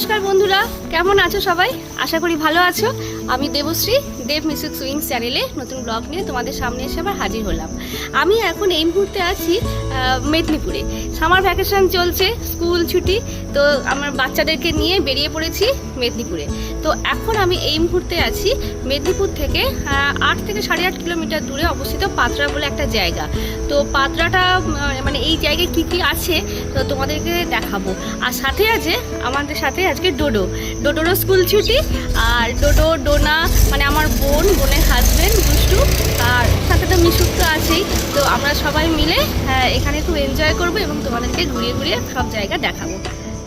নমস্কার বন্ধুরা, কেমন আছো সবাই? আশা করি ভালো আছো। আমি দেবশ্রী, দেব মিউজিক সুইং চ্যানেলে নতুন ব্লগ নিয়ে তোমাদের সামনে এসে আবার হাজির হলাম। আমি এখন এই মুহূর্তে আছি মেদিনীপুরে। সামার ভ্যাকেশন চলছে, স্কুল ছুটি, তো আমার বাচ্চাদেরকে নিয়ে বেরিয়ে পড়েছি মেদিনীপুরে। তো এখন আমি এই মুহূর্তে আছি মেদিনীপুর থেকে আট থেকে সাড়ে আট কিলোমিটার দূরে অবস্থিত পাত্রা বলে একটা জায়গা। তো পাত্রাটা মানে এই জায়গায় কি কি আছে, তো তোমাদেরকে দেখাবো। আর সাথে আছে, আমাদের সাথে আজকে ডোডো। ডোডোরও স্কুল ছুটি আর ডোডো ডোনা মানে আমার বোন বোনের হাজবেন্ড দুষ্টু আর সাথে তো মিশুক তো আছেই। তো আমরা সবাই মিলে হ্যাঁ, এখানে খুব এনজয় করব এবং তোমাদেরকে ঘুরিয়ে ঘুরিয়ে সব জায়গা দেখাবো।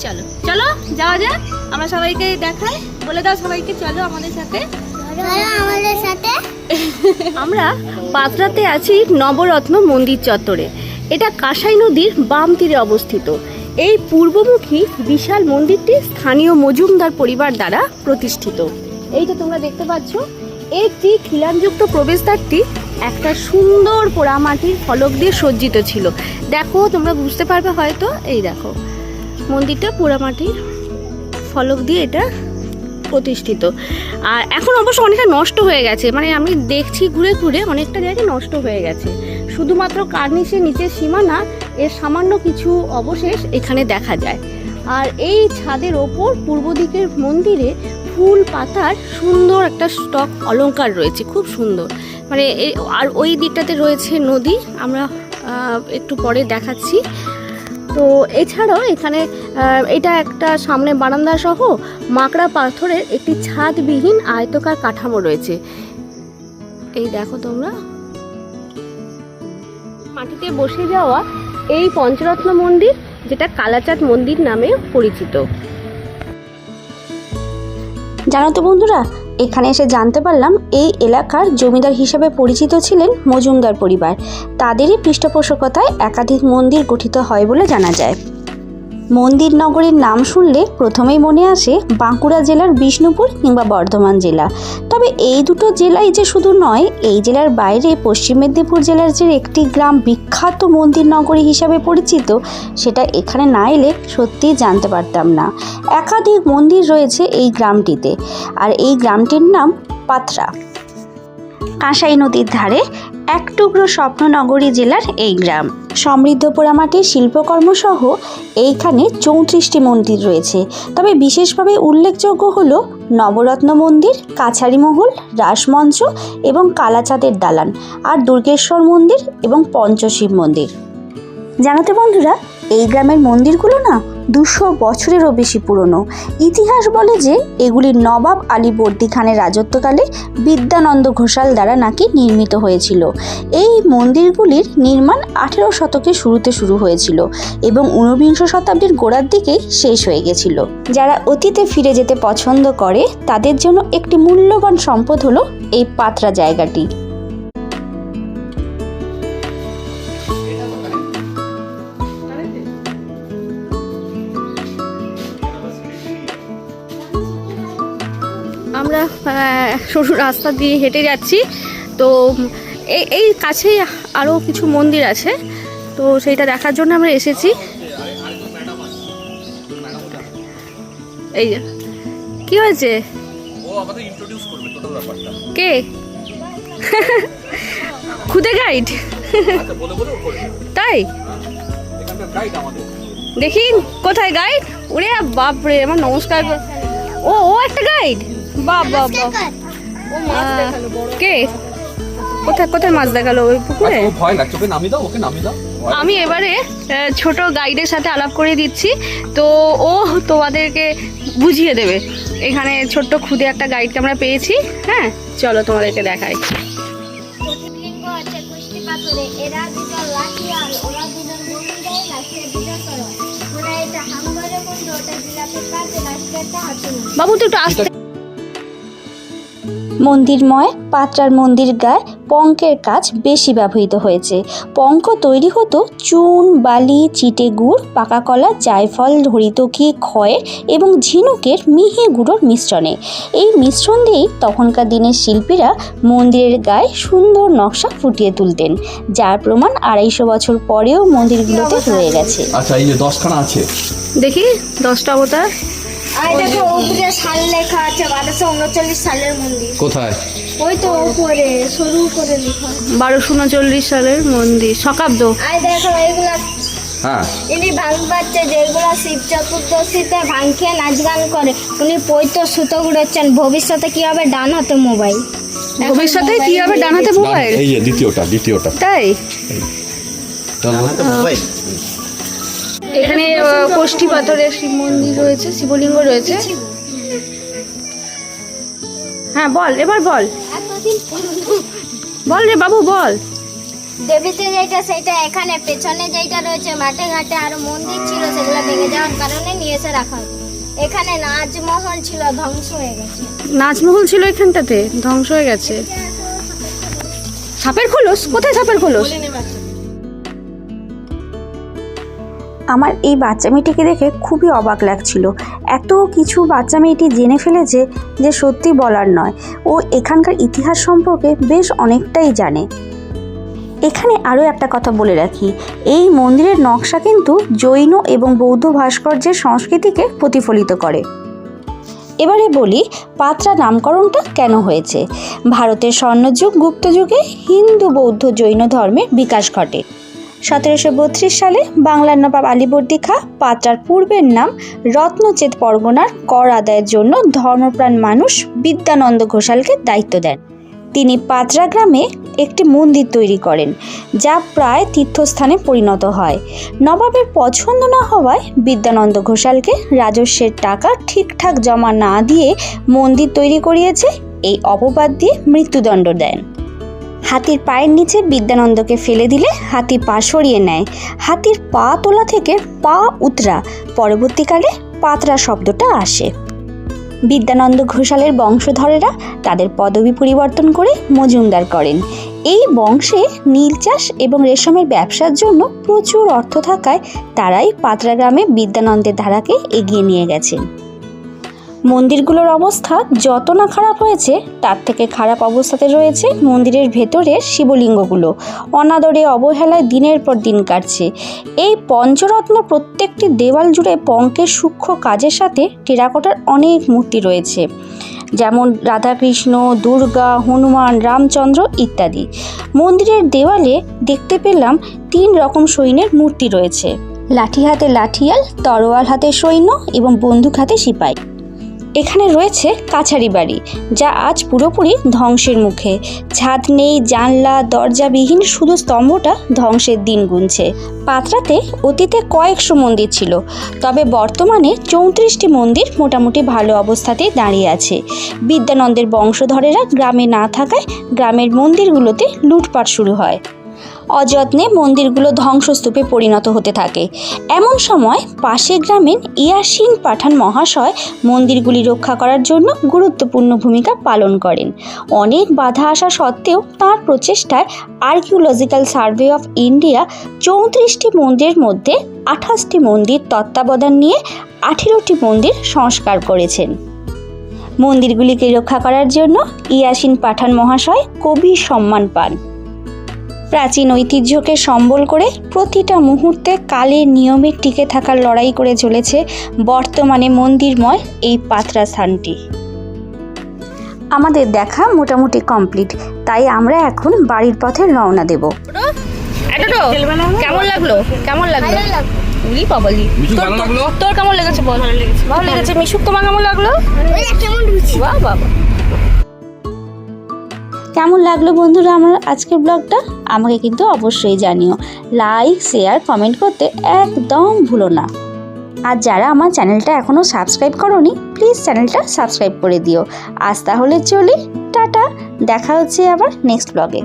চলো চলো যাওয়া যাক আমরা সবাইকে দেখাই। বলে দাও সবাইকে চলো আমাদের সাথে। আমাদের সাথে। আমরা পাত্রাতে আছি নবরত্ন মন্দির চত্বরে। এটা কাঁসাই নদীর বাম তীরে অবস্থিত। এই পূর্বমুখী বিশাল মন্দিরটি স্থানীয় মজুমদার পরিবার দ্বারা প্রতিষ্ঠিত। এই যে তোমরা দেখতে পাচ্ছ। একটি খিলানযুক্ত প্রবেশদ্বারটি একটা সুন্দর পোড়ামাটির ফলক দিয়ে সজ্জিত ছিল। দেখো, তোমরা বুঝতে পারবে হয়তো। এই দেখো, মন্দিরটা পোড়ামাটির ফলক দিয়ে এটা প্রতিষ্ঠিত। আর এখন অবশ্য অনেকটা নষ্ট হয়ে গেছে। মানে আমি দেখছি ঘুরে ঘুরে অনেকটা জায়গায় নষ্ট হয়ে গেছে। শুধুমাত্র কার্নিশের নিচের সীমানা এর সামান্য কিছু অবশেষ এখানে দেখা যায়। আর এই ছাদের ওপর পূর্ব দিকের মন্দিরে ফুল পাতার সুন্দর একটা স্টক অলঙ্কার রয়েছে, খুব সুন্দর। মানে আর ওই দিকটাতে রয়েছে নদী, আমরা একটু পরে দেখাচ্ছি। তো এছাড়াও এখানে এটা একটা সামনে বারান্দা সহ মাকড়া পাথরের একটি ছাদবিহীন আয়তকার কাঠামো রয়েছে। এই দেখো তোমরা। মাটিতে বসে যাওয়া এই পঞ্চরত্ন মন্দির, যেটা কালাচাঁদ মন্দির নামে পরিচিত। জানো তো বন্ধুরা, এখানে এসে জানতে পারলাম এই এলাকার জমিদার হিসেবে পরিচিত ছিলেন মজুমদার পরিবার। তাদেরই পৃষ্ঠপোষকতায় একাধিক মন্দির গঠিত হয় বলে জানা যায়। মন্দির নগরীর নাম শুনলে প্রথমেই মনে আসে বাঁকুড়া জেলার বিষ্ণুপুর কিংবা বর্ধমান জেলা। তবে এই দুটো জেলাই যে শুধু নয়, এই জেলার বাইরে পশ্চিম মেদিনীপুর জেলার যে একটি গ্রাম বিখ্যাত মন্দির নগরী হিসাবে পরিচিত, সেটা এখানে না এলে সত্যিই জানতে পারতাম না। একাধিক মন্দির রয়েছে এই গ্রামটিতে। আর এই গ্রামটির নাম পাত্রা। কাঁসাই নদীর ধারে এক টুকরো স্বপ্ননগরী জেলার এই গ্রাম। সমৃদ্ধ পোড়ামাটির শিল্পকর্ম সহ এইখানে চৌত্রিশটি মন্দির রয়েছে। তবে বিশেষভাবে উল্লেখযোগ্য হলো নবরত্ন মন্দির, কাছারি মহল, রাসমঞ্চ এবং কালাচাঁদের দালান আর দুর্গেশ্বর মন্দির এবং পঞ্চশিব মন্দির। জানাতে বন্ধুরা এই গ্রামের মন্দিরগুলো না দুশো বছরেরও বেশি পুরনো। ইতিহাস বলে যে এগুলি নবাব আলীবর্দী খানের রাজত্বকালে বিদ্যানন্দ ঘোষাল দ্বারা নাকি নির্মিত হয়েছিল। এই মন্দিরগুলির নির্মাণ আঠেরো শতকের শুরুতে শুরু হয়েছিল এবং ঊনবিংশ শতাব্দীর গোড়ার দিকেই শেষ হয়ে গেছিল। যারা অতীতে ফিরে যেতে পছন্দ করে, তাদের জন্য একটি মূল্যবান সম্পদ হলো এই পাত্রা জায়গাটি। সরু রাস্তা দিয়ে হেঁটে যাচ্ছি। তো এই এই কাছেই আরও কিছু মন্দির আছে। তো সেইটা দেখার জন্য আমরা এসেছি। এই যে কি হয়েছে? ও আমাদের ইন্ট্রোডিউস করবে টোটাল ব্যাপারটা। কে? খুদে গাইড আচ্ছা তাই? এখানকার গাইড আমাদের। দেখি কোথায় গাইড ওরে বাপরে আমার নমস্কার। ও ও একটা গাইড বাপ বাপ বাপ। কে? কোথায় কোথায় মাছ দেখাল? ওই পুকুরে? ভয় লাগছে। ওকে নামিয়ে দাও ওকে নামিয়ে দাও। আমি এবারে আহ, ছোট গাইডের সাথে আলাপ করে দিচ্ছি। তো ও তোমাদেরকে বুঝিয়ে দেবে। এখানে ছোট্ট খুদে একটা গাইডকে আমরা পেয়েছি। হ্যাঁ চলো তোমাদেরকে দেখাই। বাবু তুই একটু আসতে মন্দিরময় পাত্রার মন্দির গায়ে পঙ্কের কাজ বেশি ব্যবহৃত হয়েছে। পঙ্ক তৈরি হতো চুন বালি চিটে গুড় পাকা কলা জায়ফল হরিতকি খয়ের এবং ঝিনুকের মিহি গুঁড়োর মিশ্রণে। এই মিশ্রণ দিয়েই তখনকার দিনের শিল্পীরা মন্দিরের গায়ে সুন্দর নকশা ফুটিয়ে তুলতেন যার প্রমাণ আড়াইশো বছর পরেও মন্দিরগুলোতে রয়ে গেছে। আচ্ছা এই যে দশখানা আছে। দেখি দশটা অবতার। আর দেখো উপরে সাল লেখা আছে বারোশো উনচল্লিশ সালের মন্দির। কোথায়? ওই তো উপরে সরু করে লেখা। বারোশো উনচল্লিশ সালের মন্দির শকাব্দ। আর দেখো এগুলা হ্যাঁ। ইনি ভাঙবাচ্ছে যেগুলো শিব চতুর্দশীতে ভাঙকে নাচ গান করে। উনি পৈত সুতো গুড়েছেন ভবিষ্যতে কি হবে? ডান হাতে মোবাইল। ভবিষ্যতে কি হবে? ডানাতে মোবাইল? এই যে দ্বিতীয়টা দ্বিতীয়টা। তাই? এখানে কোষ্ঠী পাথরের শিব মন্দির রয়েছে শিবলিঙ্গ রয়েছে। হ্যাঁ বল এবার বল। বল রে বাবু বল। দেবীতে যেটা সেটা এখানে পেছনে যেটা রয়েছে মাঠে ঘাটে আর মন্দির ছিল সেগুলো ভেঙে যাওয়ার কারণে নিয়ে এসে রাখা এখানে নাচমহল ছিল ধ্বংস হয়ে গেছে। নাচমহল ছিল এখানটাতে ধ্বংস হয়ে গেছে। সাপের খোলস? কোথায় সাপের খোলস? আমার এই বাচ্চা মেয়েটিকে দেখে খুবই অবাক লাগছিল। এত কিছু বাচ্চা মেয়েটি জেনে ফেলেছে যে সত্যি বলার নয়। ও এখানকার ইতিহাস সম্পর্কে বেশ অনেকটাই জানে। এখানে আরও একটা কথা বলে রাখি। এই মন্দিরের নকশা কিন্তু জৈন এবং বৌদ্ধ ভাস্কর্যের সংস্কৃতিকে প্রতিফলিত করে। এবারে বলি, পাত্রা নামকরণটা কেন হয়েছে? ভারতের স্বর্ণযুগ, গুপ্তযুগে হিন্দু বৌদ্ধ জৈন ধর্মের বিকাশ ঘটে। সতেরোশো বত্রিশ সালে বাংলার নবাব আলীবর্দী খাঁ পাত্রার পূর্বের নাম রত্নচেত পরগনার কর আদায়ের জন্য ধর্মপ্রাণ মানুষ বিদ্যানন্দ ঘোষালকে দায়িত্ব দেন। তিনি পাত্রা গ্রামে একটি মন্দির তৈরি করেন, যা প্রায় তীর্থস্থানে পরিণত হয়। নবাবের পছন্দ না হওয়ায় বিদ্যানন্দ ঘোষালকে রাজস্বের টাকা ঠিকঠাক জমা না দিয়ে মন্দির তৈরি করিয়েছে। এই অপবাদ দিয়ে মৃত্যুদণ্ড দেন। হাতির পায়ের নিচে বিদ্যানন্দকে ফেলে দিলে হাতি পা সরিয়ে নেয়। হাতির পা তোলা থেকে পা উতরা। পরবর্তীকালে পাতরা শব্দটা আসে। বিদ্যানন্দ ঘোষালের বংশধরেরা তাদের পদবি পরিবর্তন করে মজুমদার করেন। এই বংশে নীল চাষ এবং রেশমের ব্যবসার জন্য প্রচুর অর্থ থাকায় তারাই পাতরা গ্রামে বিদ্যানন্দের ধারাকে এগিয়ে নিয়ে গেছেন। মন্দিরগুলোর অবস্থা যত না খারাপ হয়েছে, তার থেকে খারাপ অবস্থাতে রয়েছে মন্দিরের ভেতরের শিবলিঙ্গগুলো। অনাদরে অবহেলায় দিনের পর দিন কাটছে। এই পঞ্চরত্ন প্রত্যেকটি দেওয়াল জুড়ে পঙ্কের সূক্ষ্ম কাজের সাথে টেরাকোটার অনেক মূর্তি রয়েছে। যেমন রাধাকৃষ্ণ, দুর্গা, হনুমান, রামচন্দ্র ইত্যাদি। মন্দিরের দেওয়ালে দেখতে পেলাম তিন রকম সৈন্যের মূর্তি রয়েছে। লাঠি হাতে লাঠিয়াল, তরোয়াল হাতে সৈন্য এবং বন্দুক হাতে সিপাই। এখানে রয়েছে কাছারি বাড়ি, যা আজ পুরোপুরি ধ্বংসের মুখে। ছাদ নেই, জানলা, দরজাবিহীন শুধু স্তম্ভটা ধ্বংসের দিন গুনছে। পাত্রাতে অতীতে কয়েকশো মন্দির ছিল, তবে বর্তমানে চৌত্রিশটি মন্দির মোটামুটি ভালো অবস্থাতেই দাঁড়িয়ে আছে। বিদ্যানন্দের বংশধরেরা গ্রামে না থাকায় গ্রামের মন্দিরগুলোতে লুটপাট শুরু হয়। অযত্নে মন্দিরগুলো ধ্বংসস্তূপে পরিণত হতে থাকে। এমন সময় পাশের গ্রামের ইয়াসিন পাঠান মহাশয় মন্দিরগুলি রক্ষা করার জন্য গুরুত্বপূর্ণ ভূমিকা পালন করেন। অনেক বাধা আসা সত্ত্বেও তার প্রচেষ্টায় আর্কিওলজিক্যাল সার্ভে অফ ইন্ডিয়া চৌত্রিশটি মন্দিরের মধ্যে আঠাশটি মন্দির তত্ত্বাবধান নিয়ে আঠেরোটি মন্দির সংস্কার করেছেন। মন্দিরগুলিকে রক্ষা করার জন্য ইয়াসিন পাঠান মহাশয় কবির সম্মান পান। প্রাচীন ঐতিহ্যকে সম্বল করে প্রতিটা মুহূর্তে কালের নিয়মে টিকে থাকার লড়াই করে চলেছে বর্তমানে মন্দিরময় এই পাত্রা স্থানটি। আমাদের দেখা মোটামুটি কমপ্লিট তাই আমরা এখন বাড়ির পথে রওনা দেব। কেমন লাগল? কেমন লাগল? উলি তোর? তোর কেমন লেগেছে বল? ভালো লেগেছে। মিশুক তোমার কেমন লাগল? বাবা কেমন লাগল বন্ধুরা আমার আজকের ব্লগটা? আমাকে কিন্তু অবশ্যই জানিও। লাইক শেয়ার কমেন্ট করতে একদম ভুলো না। আর যারা আমার চ্যানেলটা এখনও সাবস্ক্রাইব করনি প্লিজ চ্যানেলটা সাবস্ক্রাইব করে দিও। আজ তাহলে চলি, টাটা। দেখা হচ্ছে আবার নেক্সট ব্লগে